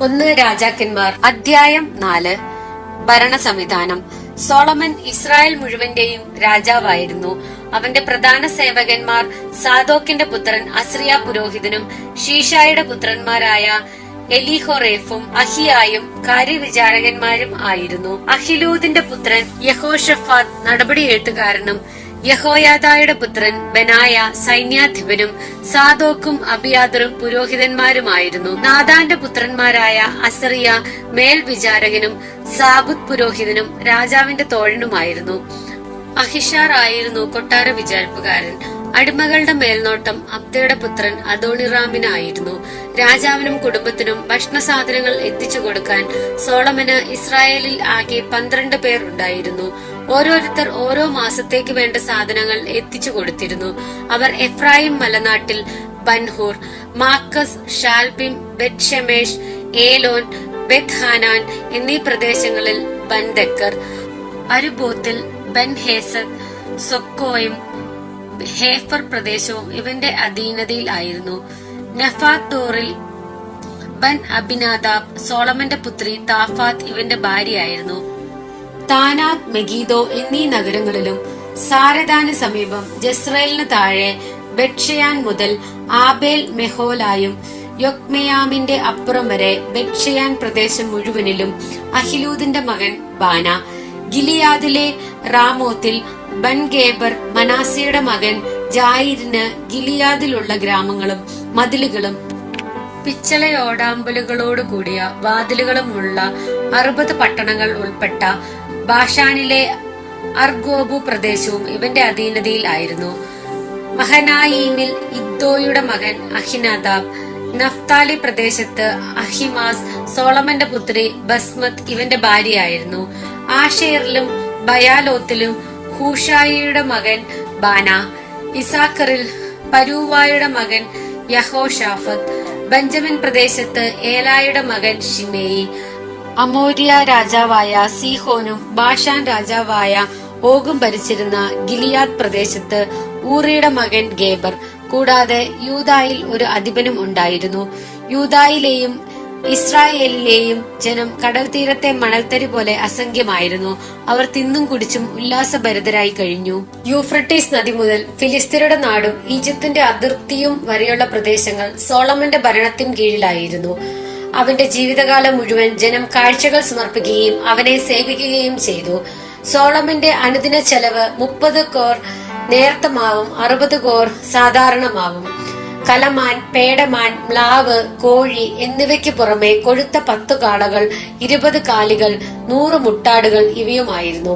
ഒന്ന് രാജാക്കന്മാർ. അധ്യായം നാല്. ഭരണ സംവിധാനം സോളമൻ ഇസ്രായേൽ മുഴുവന്റെയും രാജാവായിരുന്നു. അവന്റെ പ്രധാന സേവകന്മാർ സാദോക്കിന്റെ പുത്രൻ അസ്രിയ പുരോഹിതനും ഷീഷായുടെ പുത്രന്മാരായ എലിഹോറേഫും അഹിയായും കാര്യവിചാരകന്മാരും ആയിരുന്നു. അഹിലൂദിന്റെ പുത്രൻ യഹോഷഫാത്ത് നടപടി എഴുത്തുകാരനും യഹോയാദായുടെ പുത്രൻ ബനായ സൈന്യാധിപനും സാദോക്കും അബിയാദറും പുരോഹിതന്മാരുമായിരുന്നു. നാദാന്റെ പുത്രന്മാരായ അസറിയ മേൽവിചാരകനും സാബുദ് പുരോഹിതനും രാജാവിന്റെ തോഴനുമായിരുന്നു. അഹിഷാർ ആയിരുന്നു കൊട്ടാര വിചാരിപ്പുകാരൻ അടിമകളുടെ മേൽനോട്ടം അബ്ദയുടെ പുത്രൻ അദോണിറാമിനായിരുന്നു. രാജാവിനും കുടുംബത്തിനും ഭക്ഷണ സാധനങ്ങൾ എത്തിച്ചു കൊടുക്കാൻ സോളമന് ഇസ്രായേലിൽ ആകെ പന്ത്രണ്ട് പേർ ഉണ്ടായിരുന്നു. ഓരോരുത്തർ ഓരോ മാസത്തേക്ക് വേണ്ട സാധനങ്ങൾ എത്തിച്ചു കൊടുത്തിരുന്നു. അവർ Ephraim മലനാട്ടിൽ Benhur Makaz Shaalbim Bethshemesh Elon Beth Hanan എന്നീ പ്രദേശങ്ങളിൽ ബൻദക്കർ അരുബോത്തിൽ ബൻ ഹേസത്ത് സൊക്കോയും ഹേഫർ പ്രദേശവും ഇവന്റെ അധീനതയിൽ ആയിരുന്നു. നഫാത്തോറിൽ ബൻ അബിനാദാബ് സോളമന്റെ പുത്രി താഫാത്ത് ഇവന്റെ ഭാര്യയായിരുന്നു. താനാത് മെഗീദോ എന്നീ നഗരങ്ങളിലും സാരദാന് സമീപം ജസ്രേലിന് താഴെ ബെക്ഷയാൻ മുതൽ ആബേൽ മെഹോലായും യൊക്മയാമിന്റെ അപ്പുറം വരെ ബെക്ഷയാൻ പ്രദേശം മുഴുവനിലും അഹിലൂദിന്റെ മകൻ ബാന. ഗിലിയാദിലെ റാമോത്തിൽ ബൻഗേബർ മനാസിയുടെ മകൻ ജായിരിന് ഗിലിയാദിലുള്ള ഗ്രാമങ്ങളും മതിലുകളും. പിച്ചളയോടാമ്പലുകളോട് കൂടിയ വാതിലുകളുമുള്ള അറുപത് പട്ടണങ്ങൾ ഉൾപ്പെട്ട ബാഷാനിലെ അർഗോബു പ്രദേശവും ഇവന്റെ അധീനതയിലായിരുന്നു മഹനായീമിൽ ഇദ്ദോയുടെ മകൻ അഹിനാദാബ് നഫ്താലി പ്രദേശത്ത് അഹിമാസ് സോളമന്റെ പുത്രി ബസ്മത് ഇവന്റെ ഭാര്യയായിരുന്നു. ആഷേറിലും ബയാലോത്തിലും ഹൂഷായിയുടെ മകൻ ബാന ഇസാക്കറിൽ പരൂവായുടെ മകൻ യഹോഷാഫത്ത് ബെഞ്ചമിൻ പ്രദേശത്ത് ഏലായുടെ മകൻ ഷിമേയി അമോരിയ രാജാവായ സീഹോനും ബാഷാൻ രാജാവായ ഓഗും ഭരിച്ചിരുന്ന ഗിലിയാദ് പ്രദേശത്ത് ഊറിയുടെ മകൻ ഗേബർ. കൂടാതെ യൂതായിൽ ഒരു അധിപനും ഉണ്ടായിരുന്നു. യൂതായിലെയും ഇസ്രായേലിലെയും ജനം കടൽ തീരത്തെ മണൽത്തരി പോലെ അസംഖ്യമായിരുന്നു. അവർ തിന്നും കുടിച്ചും ഉല്ലാസഭരിതരായി കഴിഞ്ഞു. യൂഫ്രട്ടീസ് നദി മുതൽ ഫിലിസ്തീനയുടെ നാടും ഈജിപ്തിന്റെ അതിർത്തിയും വരെയുള്ള പ്രദേശങ്ങൾ സോളമന്റെ ഭരണത്തിൻ കീഴിലായിരുന്നു. അവന്റെ ജീവിതകാലം മുഴുവൻ ജനം കാഴ്ചകൾ സമർപ്പിക്കുകയും അവനെ സേവിക്കുകയും ചെയ്തു. സോളമന്റെ അനുദിന ചെലവ് മുപ്പത് കോർ നേർത്ത മാവും അറുപത് കോർ സാധാരണ മാവും കലമാൻ പേടമാൻ മ്ലാവ് കോഴി എന്നിവയ്ക്ക് പുറമെ കൊഴുത്ത പത്തു കാളകൾ ഇരുപത് കാലികൾ നൂറ് മുട്ടാടുകൾ ഇവയുമായിരുന്നു.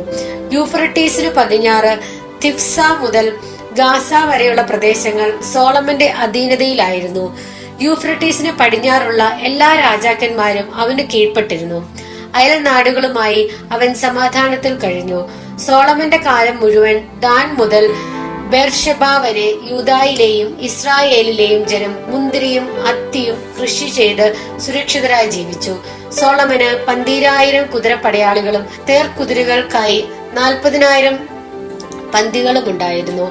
യൂഫ്രട്ടീസിന് പതിഞ്ഞാറ് തിഫ്സ മുതൽ ഗാസ വരെയുള്ള പ്രദേശങ്ങൾ സോളമന്റെ അധീനതയിലായിരുന്നു. യൂഫ്രട്ടീസിന് പടിഞ്ഞാറുള്ള എല്ലാ രാജാക്കന്മാരും അവന് കീഴ്പ്പെട്ടിരുന്നു. അയൽ നാടുകളുമായി അവൻ സമാധാനത്തിൽ കഴിഞ്ഞു. സോളമന്റെ കാലം മുഴുവൻ ദാൻ മുതൽ ബെർഷബ വരെ യൂതായിലെയും ഇസ്രായേലിലെയും ജനം മുന്തിരിയും അത്തിയും കൃഷി ചെയ്ത് സുരക്ഷിതരായി ജീവിച്ചു. സോളമന് പന്തീരായിരം കുതിരപ്പടയാളികളും തേർക്കുതിരകൾക്കായി നാൽപ്പതിനായിരം പന്തികളും ഉണ്ടായിരുന്നു.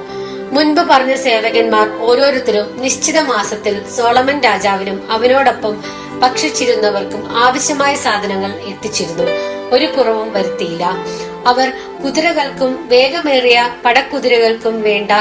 മുൻപ് പറഞ്ഞ സേവകന്മാർ ഓരോരുത്തരും നിശ്ചിത മാസത്തിൽ സോളമൻ രാജാവിനും അവനോടൊപ്പം ഭക്ഷിച്ചിരുന്നവർക്കും ആവശ്യമായ സാധനങ്ങൾ എത്തിച്ചിരുന്നു. ഒരു കുറവും വരുത്തിയില്ല. അവർ കുതിരകൾക്കും വേഗമേറിയ പടക്കുതിരകൾക്കും വേണ്ട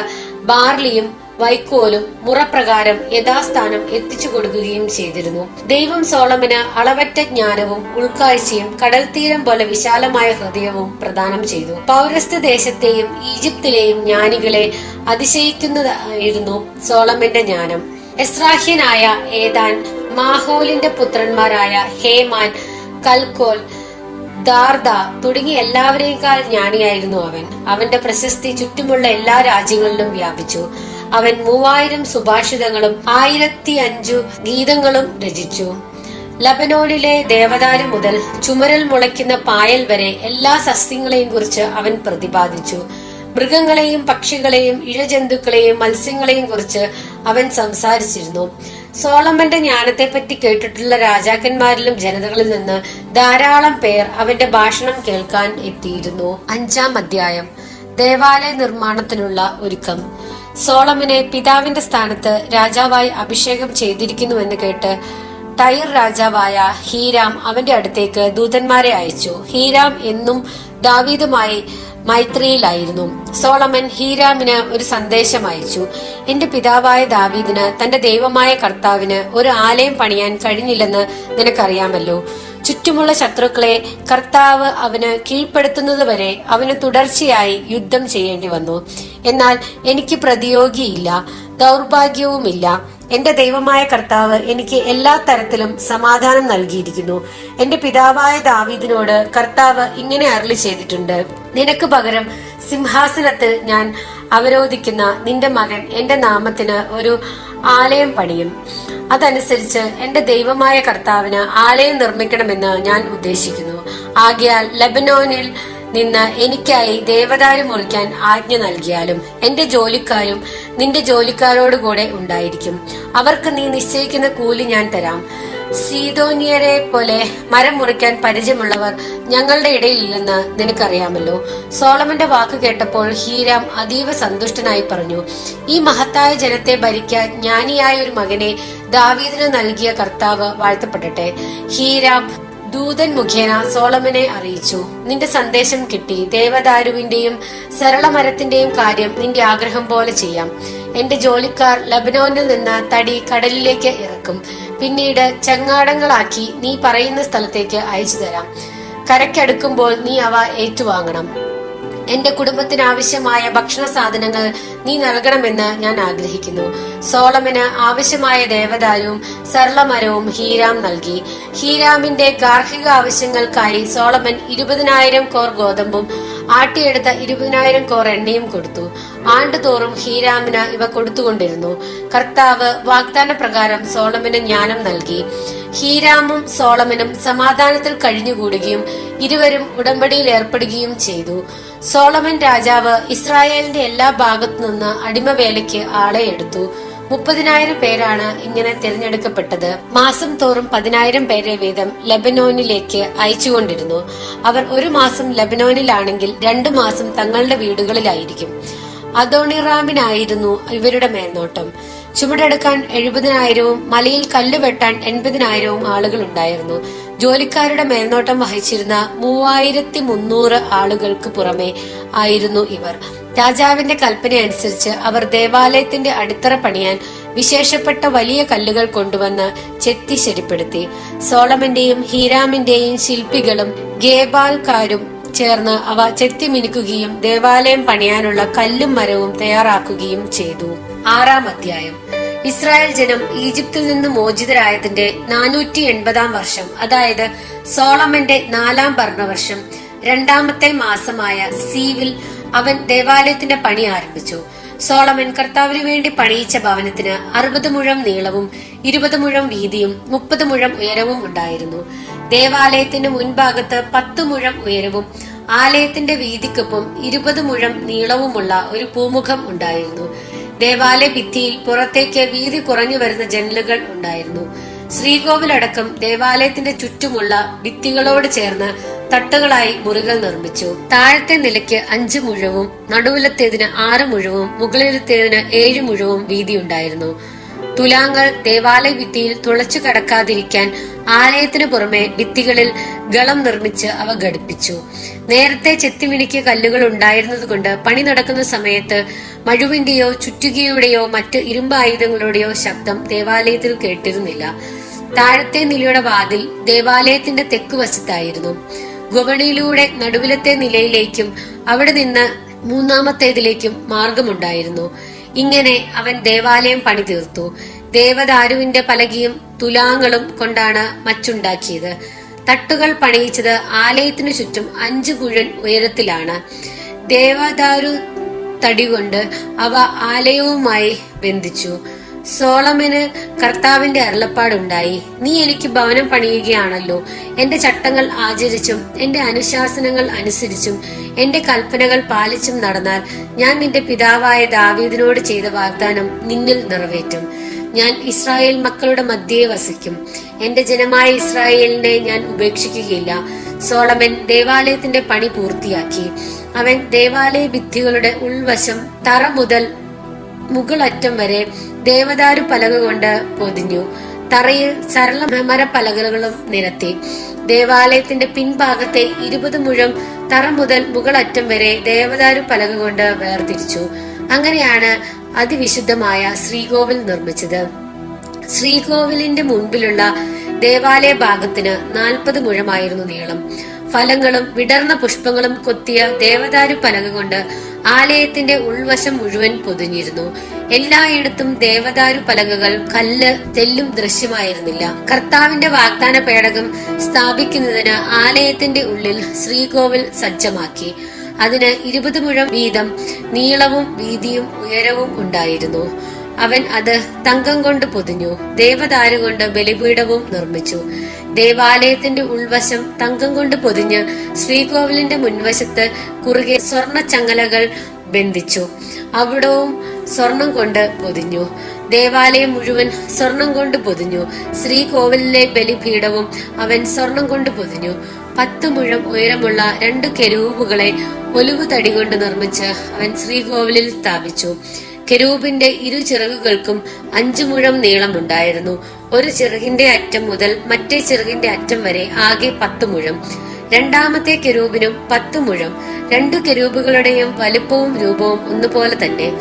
ബാർലിയും വൈക്കോലും മുറപ്രകാരം യഥാസ്ഥാനം എത്തിച്ചു കൊടുക്കുകയും ചെയ്തിരുന്നു. ദൈവം സോളമന് അളവറ്റ ജ്ഞാനവും ഉൾക്കാഴ്ചയും കടൽത്തീരം തീരം പോലെ വിശാലമായ ഹൃദയവും പ്രദാനം ചെയ്തു. പൗരസ്ത്യ ദേശത്തെയും ഈജിപ്തിലെയും ജ്ഞാനികളെ അതിശയിക്കുന്നതായിരുന്നു സോളമന്റെ ജ്ഞാനം. എസ്രാഹ്യനായ ഏതാൻ മാഹോലിന്റെ പുത്രന്മാരായ ഹേമാൻ കൽക്കോൽ ദാർദ തുടങ്ങി എല്ലാവരേക്കാൾ ജ്ഞാനിയായിരുന്നു അവൻ. അവന്റെ പ്രശസ്തി ചുറ്റുമുള്ള എല്ലാ രാജ്യങ്ങളിലും വ്യാപിച്ചു. അവൻ മൂവായിരം സുഭാഷിതങ്ങളും ആയിരത്തി അഞ്ചു ഗീതങ്ങളും രചിച്ചു. ലബനോണിലെ ദേവദാരു മുതൽ ചുമരൽ മുളയ്ക്കുന്ന പായൽ വരെ എല്ലാ സസ്യങ്ങളെയും കുറിച്ച് അവൻ പ്രതിപാദിച്ചു. മൃഗങ്ങളെയും പക്ഷികളെയും ഇഴജന്തുക്കളെയും മത്സ്യങ്ങളെയും കുറിച്ച് അവൻ സംസാരിച്ചിരുന്നു. സോളമന്റെ ജ്ഞാനത്തെപ്പറ്റി കേട്ടിട്ടുള്ള രാജാക്കന്മാരിലും ജനതകളിൽ നിന്ന് ധാരാളം പേർ അവന്റെ ഭാഷണം കേൾക്കാൻ എത്തിയിരുന്നു. അഞ്ചാം അധ്യായം. ദേവാലയ നിർമ്മാണത്തിനുള്ള ഒരുക്കം. സോളമനെ പിതാവിന്റെ സ്ഥാനത്ത് രാജാവായി അഭിഷേകം ചെയ്തിരിക്കുന്നുവെന്ന് കേട്ട് ടൈർ രാജാവായ ഹീരാം അവന്റെ അടുത്തേക്ക് ദൂതന്മാരെ അയച്ചു. ഹീരാം എന്നും ദാവീദുമായി മൈത്രിയിലായിരുന്നു. സോളമൻ ഹീരാമിന് ഒരു സന്ദേശം അയച്ചു. എന്റെ പിതാവായ ദാവീദിന് തന്റെ ദൈവമായ കർത്താവിന് ഒരു ആലയം പണിയാൻ കഴിഞ്ഞില്ലെന്ന് നിനക്കറിയാമല്ലോ. ചുറ്റുമുള്ള ശത്രുക്കളെ കർത്താവ് അവന് കീഴ്പ്പെടുത്തുന്നതുവരെ അവന് തുടർച്ചയായി യുദ്ധം ചെയ്യേണ്ടി വന്നു. എന്നാൽ എനിക്ക് പ്രതിയോഗിയില്ല ദൗർഭാഗ്യവുമില്ല. എന്റെ ദൈവമായ കർത്താവ് എനിക്ക് എല്ലാ തരത്തിലും സമാധാനം നൽകിയിരിക്കുന്നു. എന്റെ പിതാവായ ദാവീദിനോട് കർത്താവ് ഇങ്ങനെ അരളി ചെയ്തിട്ടുണ്ട്. നിനക്ക് പകരം സിംഹാസനത്തിൽ ഞാൻ അവരോധിക്കുന്ന നിന്റെ മകൻ എന്റെ നാമത്തിന് ഒരു ആലയം പണിയും. അതനുസരിച്ച് എന്റെ ദൈവമായ കർത്താവിന് ആലയം നിർമ്മിക്കണമെന്ന് ഞാൻ ഉദ്ദേശിക്കുന്നു. ആകയാൽ ലബനോനിൽ നിന്ന് എനിക്കായി ദേവദാരു മുറിക്കാൻ ആജ്ഞ നൽകിയാലും എന്റെ ജോലിക്കാരും നിന്റെ ജോലിക്കാരോടുകൂടെ ഉണ്ടായിരിക്കും. അവർക്ക് നീ നിശ്ചയിക്കുന്ന കൂലി ഞാൻ തരാം. സീതോനിയരെ പോലെ മരം മുറിക്കാൻ പരിചയമുള്ളവർ ഞങ്ങളുടെ ഇടയിലില്ലെന്ന് നിനക്കറിയാമല്ലോ. സോളമന്റെ വാക്ക് കേട്ടപ്പോൾ ഹീരാം അതീവ സന്തുഷ്ടനായി പറഞ്ഞു ഈ മഹത്തായ ജനത്തെ ഭരിക്കാൻ ജ്ഞാനിയായ ഒരു മകനെ ദാവീദിന് നൽകിയ കർത്താവ് വാഴ്ത്തപ്പെടട്ടെ. ഹീരാം ദൂതൻ മുഖേന സോളമനെ അറിയിച്ചു. നിന്റെ സന്ദേശം കിട്ടി. ദേവദാരുവിന്റെയും സരളമരത്തിന്റെയും കാര്യം നിന്റെ ആഗ്രഹം പോലെ ചെയ്യാം. എന്റെ ജോലിക്കാർ ലബനോനിൽ നിന്ന് തടി കടലിലേക്ക് ഇറക്കും. പിന്നീട് ചങ്ങാടങ്ങളാക്കി നീ പറയുന്ന സ്ഥലത്തേക്ക് അയച്ചു തരാം കരക്കടുക്കുമ്പോൾ നീ അവ ഏറ്റുവാങ്ങണം. എന്റെ കുടുംബത്തിന് ആവശ്യമായ ഭക്ഷണ സാധനങ്ങൾ നീ നൽകണമെന്ന് ഞാൻ ആഗ്രഹിക്കുന്നു. സോളമന് ആവശ്യമായ ദേവദാരും സരളമരവും ഹീരാം നൽകി. ഹീരാമിന്റെ ഗാർഹിക ആവശ്യങ്ങൾക്കായി സോളമൻ ഇരുപതിനായിരം കോർ ഗോതമ്പും ആട്ടിയെടുത്ത ഇരുപതിനായിരം കോർ എണ്ണയും കൊടുത്തു. ആണ്ടുതോറും ഹീരാമിന് ഇവ കൊടുത്തുകൊണ്ടിരുന്നു. കർത്താവ് വാഗ്ദാന പ്രകാരം സോളമന് ജ്ഞാനം നൽകി. ഹീരാമും സോളമനും സമാധാനത്തിൽ കഴിഞ്ഞുകൂടുകയും ഇരുവരും ഉടമ്പടിയിൽ ഏർപ്പെടുകയും ചെയ്തു. സോളമൻ രാജാവ് ഇസ്രായേലിന്റെ എല്ലാ ഭാഗത്തു നിന്ന് അടിമവേലയ്ക്ക് ആളെ എടുത്തു. മുപ്പതിനായിരം പേരാണ് ഇങ്ങനെ തിരഞ്ഞെടുക്കപ്പെട്ടത്. മാസം തോറും പതിനായിരം പേരെ വീതം ലബനോനിലേക്ക് അയച്ചുകൊണ്ടിരുന്നു. അവർ ഒരു മാസം ലബനോനിലാണെങ്കിൽ രണ്ടു മാസം തങ്ങളുടെ വീടുകളിലായിരിക്കും. അതോണിറാമിനായിരുന്നു ഇവരുടെ മേൽനോട്ടം. ചുമടെടുക്കാൻ എഴുപതിനായിരവും മലയിൽ കല്ലുവെട്ടാൻ എൺപതിനായിരവും ആളുകൾ ഉണ്ടായിരുന്നു. ജോലിക്കാരുടെ മേൽനോട്ടം വഹിച്ചിരുന്ന മൂവായിരത്തി മുന്നൂറ് ആളുകൾക്ക് പുറമെ ആയിരുന്നു ഇവർ. രാജാവിന്റെ കൽപ്പന അനുസരിച്ച് അവർ ദേവാലയത്തിന്റെ അടിത്തറ പണിയാൻ വിശേഷപ്പെട്ട വലിയ കല്ലുകൾ കൊണ്ടുവന്ന് ചെത്തി ശരിപ്പെടുത്തി സോളമന്റെയും ഹീരാമിന്റെയും ശില്പികളും ഗേബാൽക്കാരും ചേർന്ന് അവ ചെത്തി മിനുക്കുകയും ദേവാലയം പണിയാനുള്ള കല്ലും മരവും തയ്യാറാക്കുകയും ചെയ്തു. ആറാം അധ്യായം. ഇസ്രായേൽ ജനം ഈജിപ്തിൽ നിന്ന് മോചിതരായതിന്റെ നാനൂറ്റി എൺപതാം വർഷം അതായത് സോളമന്റെ നാലാം ഭരണവർഷം രണ്ടാമത്തെ മാസമായ സീവിൽ അവൻ ദേവാലയത്തിന്റെ പണി ആരംഭിച്ചു. സോളമൻ കർത്താവിന് വേണ്ടി പണിയിച്ച ഭവനത്തിന് അറുപത് മുഴം നീളവും ഇരുപത് മുഴം വീതിയും മുപ്പത് മുഴം ഉയരവും ഉണ്ടായിരുന്നു. ദേവാലയത്തിന്റെ മുൻഭാഗത്ത് പത്ത് മുഴം ഉയരവും ആലയത്തിന്റെ വീതിക്കൊപ്പം ഇരുപത് മുഴം നീളവുമുള്ള ഒരു പൂമുഖം ഉണ്ടായിരുന്നു. ദേവാലയ ഭിത്തിയിൽ പുറത്തേക്ക് വീതി കുറഞ്ഞു വരുന്ന ജനലുകൾ ഉണ്ടായിരുന്നു. ശ്രീകോവിലടക്കം ദേവാലയത്തിന്റെ ചുറ്റുമുള്ള ഭിത്തികളോട് ചേർന്ന് തട്ടുകളായി മുറികൾ നിർമ്മിച്ചു. താഴത്തെ നിലയ്ക്ക് അഞ്ച് മുഴവും നടുവിലത്തേതിന് ആറ് മുഴവും മുകളിലത്തേതിന് ഏഴ് മുഴവും വീതിയുണ്ടായിരുന്നു. തുലാങ്ങൾ ദേവാലയ ഭിത്തിയിൽ തുളച്ചു കടക്കാതിരിക്കാൻ ആലയത്തിനു പുറമെ ഭിത്തികളിൽ ഗളം നിർമ്മിച്ച് അവ ഘടിപ്പിച്ചു. നേരത്തെ ചെത്തിമിനുക്കിയ കല്ലുകൾ ഉണ്ടായിരുന്നതുകൊണ്ട് പണി നടക്കുന്ന സമയത്ത് മഴുവിന്റെയോ ചുറ്റുകയുടെയോ മറ്റ് ഇരുമ്പ് ആയുധങ്ങളുടെയോ ശബ്ദം ദേവാലയത്തിൽ കേട്ടിരുന്നില്ല. താഴത്തെ നിലയുടെ വാതിൽ ദേവാലയത്തിന്റെ തെക്ക് വശത്തായിരുന്നു. ഗുവണിയിലൂടെ നടുവിലത്തെ നിലയിലേക്കും അവിടെ നിന്ന് മൂന്നാമത്തേതിലേക്കും മാർഗമുണ്ടായിരുന്നു. ഇങ്ങനെ അവൻ ദേവാലയം പണി തീർത്തു. ദേവദാരുവിന്റെ പലകയും തുലാങ്ങളും കൊണ്ടാണ് മച്ചുണ്ടാക്കിയത്. തട്ടുകൾ പണിയിച്ചത് ആലയത്തിനു ചുറ്റും അഞ്ചു കുഴൻ ഉയരത്തിലാണ്. ദേവദാരു തടി കൊണ്ട് അവ ആലയവുമായി ബന്ധിച്ചു. സോളമന് കർത്താവിന്റെ അരുളപ്പാടുണ്ടായി. നീ എനിക്ക് ഭവനം പണിയുകയാണല്ലോ. എന്റെ ചട്ടങ്ങൾ ആചരിച്ചും എന്റെ അനുശാസനങ്ങൾ അനുസരിച്ചും എന്റെ കൽപ്പനകൾ പാലിച്ചും നടന്നാൽ ഞാൻ നിന്റെ പിതാവായ ദാവീദിനോട് ചെയ്ത വാഗ്ദാനം നിന്നിൽ നിറവേറ്റും. ഞാൻ ഇസ്രായേൽ മക്കളുടെ മധ്യേ വസിക്കും. എന്റെ ജനമായ ഇസ്രായേലിനെ ഞാൻ ഉപേക്ഷിക്കുകയില്ല. സോളമൻ ദേവാലയത്തിന്റെ പണി പൂർത്തിയാക്കി. അവൻ ദേവാലയ ഭിത്തികളുടെ ഉൾവശം തറ മുതൽ മുകളറ്റം വരെ ദേവദാരു പലക കൊണ്ട് പൊതിഞ്ഞു. തറയിൽ സരള മരപ്പലകകളും നിരത്തി. ദേവാലയത്തിന്റെ പിൻഭാഗത്തെ ഇരുപത് മുഴം തറ മുതൽ മുകളറ്റം വരെ ദേവദാരു പലക കൊണ്ട് വേർതിരിച്ചു. അങ്ങനെയാണ് അതിവിശുദ്ധമായ ശ്രീകോവിൽ നിർമ്മിച്ചത്. ശ്രീകോവിലിന്റെ മുൻപിലുള്ള ദേവാലയ ഭാഗത്തിന് നാൽപ്പത് മുഴമായിരുന്നു നീളം. ഫലങ്ങളും വിടർന്ന പുഷ്പങ്ങളും കൊത്തിയ ദേവദാരു പലക കൊണ്ട് ആലയത്തിന്റെ ഉൾവശം മുഴുവൻ പൊതിഞ്ഞിരുന്നു. എല്ലായിടത്തും ദേവദാരു പലകകൾ കല്ല് തെല്ലും ദൃശ്യമായിരുന്നില്ല. കർത്താവിന്റെ വാഗ്ദാന പേടകം സ്ഥാപിക്കുന്നതിന് ആലയത്തിന്റെ ഉള്ളിൽ ശ്രീകോവിൽ സജ്ജമാക്കി. അതിന് ഇരുപത് മുഴം വീതം നീളവും വീതിയും ഉയരവും ഉണ്ടായിരുന്നു. അവൻ അത് തങ്കം കൊണ്ട് പൊതിഞ്ഞു. ദേവദാരു കൊണ്ട് ബലിപീഠവും നിർമ്മിച്ചു. ദേവാലയത്തിന്റെ ഉൾവശം തങ്കം കൊണ്ട് പൊതിഞ്ഞ് ശ്രീകോവിലിന്റെ മുൻവശത്ത് കുറുകെ സ്വർണ ചങ്ങലകൾ ബന്ധിച്ചു. അവിടവും സ്വർണം കൊണ്ട് പൊതിഞ്ഞു. ദേവാലയം മുഴുവൻ സ്വർണം കൊണ്ട് പൊതിഞ്ഞു. ശ്രീകോവിലിലെ ബലിപീഠവും അവൻ സ്വർണം കൊണ്ട് പൊതിഞ്ഞു. പത്ത് മുഴം ഉയരമുള്ള രണ്ട് കെരൂപുകളെ ഒലിവു തടി കൊണ്ട് നിർമ്മിച്ച് അവൻ ശ്രീകോവിലിൽ സ്ഥാപിച്ചു. കെരൂബിന്റെ ഇരു ചിറകുകൾക്കും അഞ്ചു മുഴം നീളമുണ്ടായിരുന്നു. ഒരു ചിറകിന്റെ അറ്റം മുതൽ മറ്റേ ചിറകിന്റെ അറ്റം വരെ ആകെ പത്ത് മുഴം. രണ്ടാമത്തെ കെരൂബിനും പത്ത് മുഴം. രണ്ടു കെരൂബുകളുടെയും വലുപ്പവും രൂപവും ഒന്നുപോലെ തന്നെ.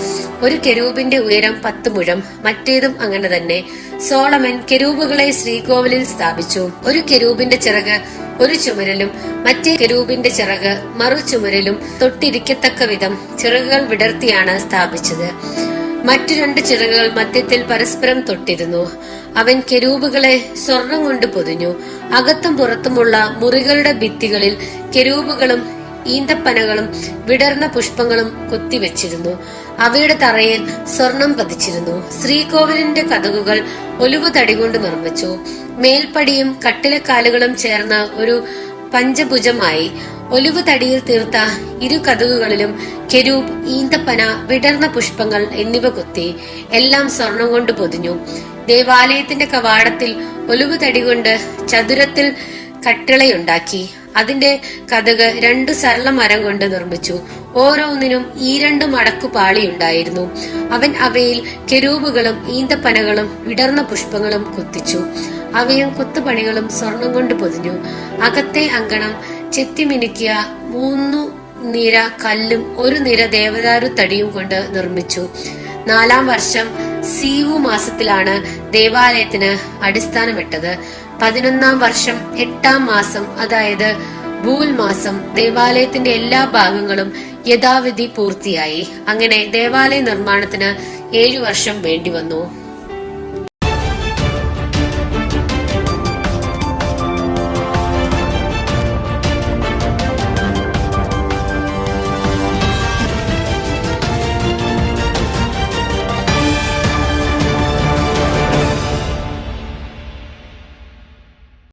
ഒരു കെരൂബിന്റെ ഉയരം പത്ത് മുഴം. മറ്റേതും അങ്ങനെ തന്നെ. സോളമൻ കെരൂബുകളെ ശ്രീകോവിലിൽ സ്ഥാപിച്ചു. ഒരു കെരൂബിന്റെ ചിറക് ഒരു ചുമരിലും മറ്റേ കെരൂബിന്റെ ചിറക് മറു ചുമരിലും തൊട്ടിരിക്കത്തക്ക വിധം ചിറകുകൾ വിടർത്തിയാണ് സ്ഥാപിച്ചത്. മറ്റു രണ്ട് ചിറകുകൾ മധ്യത്തിൽ പരസ്പരം തൊട്ടിരുന്നു. അവൻ കെരൂബുകളെ സ്വർണം കൊണ്ട് പൊതിഞ്ഞു. അകത്തും പുറത്തുമുള്ള മുറികളുടെ ഭിത്തികളിൽ കെരൂബുകളും ഈന്തപ്പനകളും വിടർന്ന പുഷ്പങ്ങളും കൊത്തിവെച്ചിരുന്നു. അവയുടെ തറയിൽ സ്വർണം പതിച്ചിരുന്നു. ശ്രീകോവിലിന്റെ കഥകുകൾ ഒലിവ് തടി കൊണ്ട് നിർമ്മിച്ചു. മേൽപ്പടിയും കട്ടിലക്കാലുകളും ചേർന്ന ഒരു പഞ്ചഭുജമായി ഒലിവ് തടിയിൽ തീർത്ത ഇരു കഥകുകളിലും കെരൂപ് ഈന്തപ്പന വിടർന്ന പുഷ്പങ്ങൾ എന്നിവ കുത്തി എല്ലാം സ്വർണം കൊണ്ട് പൊതിഞ്ഞു. ദേവാലയത്തിന്റെ കവാടത്തിൽ ഒലിവ് തടി കൊണ്ട് ചതുരത്തിൽ കട്ടിളയുണ്ടാക്കി. അതിന്റെ കഥക് രണ്ടു സരള മരം കൊണ്ട് നിർമ്മിച്ചു. ഓരോന്നിനും ഈ രണ്ട് മടക്കു പാളിയുണ്ടായിരുന്നു അവൻ അവയിൽ കെരൂപുകളും ഈന്തപ്പനകളും വിടർന്ന പുഷ്പങ്ങളും കൊത്തിച്ചു. അവയും കൊത്തുപണികളും സ്വർണം കൊണ്ട് പൊതിഞ്ഞു. അകത്തെ അങ്കണം ചെത്തിമിനുക്കിയ മൂന്നു നിര കല്ലും ഒരു നിര ദേവദാരു തടിയും കൊണ്ട് നിർമ്മിച്ചു. നാലാം വർഷം സീവു മാസത്തിലാണ് ദേവാലയത്തിന് അടിസ്ഥാനമിട്ടത്. പതിനൊന്നാം വർഷം എട്ടാം മാസം അതായത് ഭൂൽ മാസം ദേവാലയത്തിന്റെ എല്ലാ ഭാഗങ്ങളും യഥാവിധി പൂർത്തിയായി. അങ്ങനെ ദേവാലയ നിർമ്മാണത്തിന് ഏഴു വർഷം വേണ്ടി വന്നു.